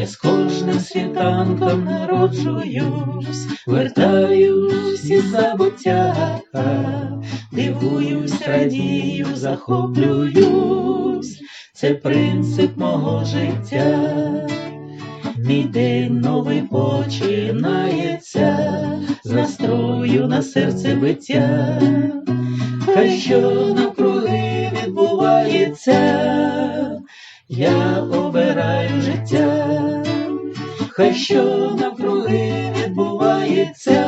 Я з кожним світанком народжуюсь, вертаюсь із забуття, дивуюсь, радію, захоплююсь, це принцип мого життя. Мій день новий починається. З настрою на серце биття, хай що навкруги відбувається, я обираю життя, хай що навкруги відбувається,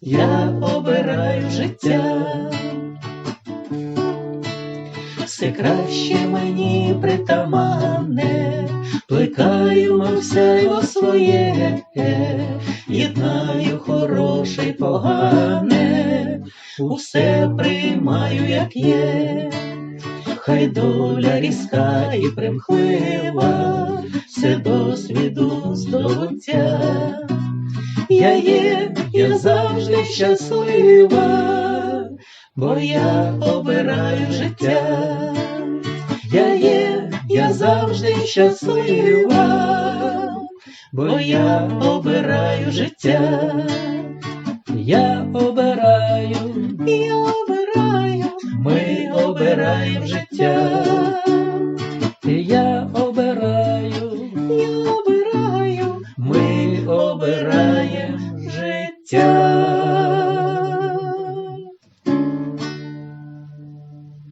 я обираю життя. Все краще мені притаманне, плекаю мовсяйво своє, єднаю хороше й погане, усе приймаю, як є, хай доля різка і примхлива, все досвіду здобуття. Я є, я завжди щаслива, бо я обираю життя. Я є, я завжди щаслива, бо я обираю життя. Я обираю, я обираю, ми обираємо життя. життя.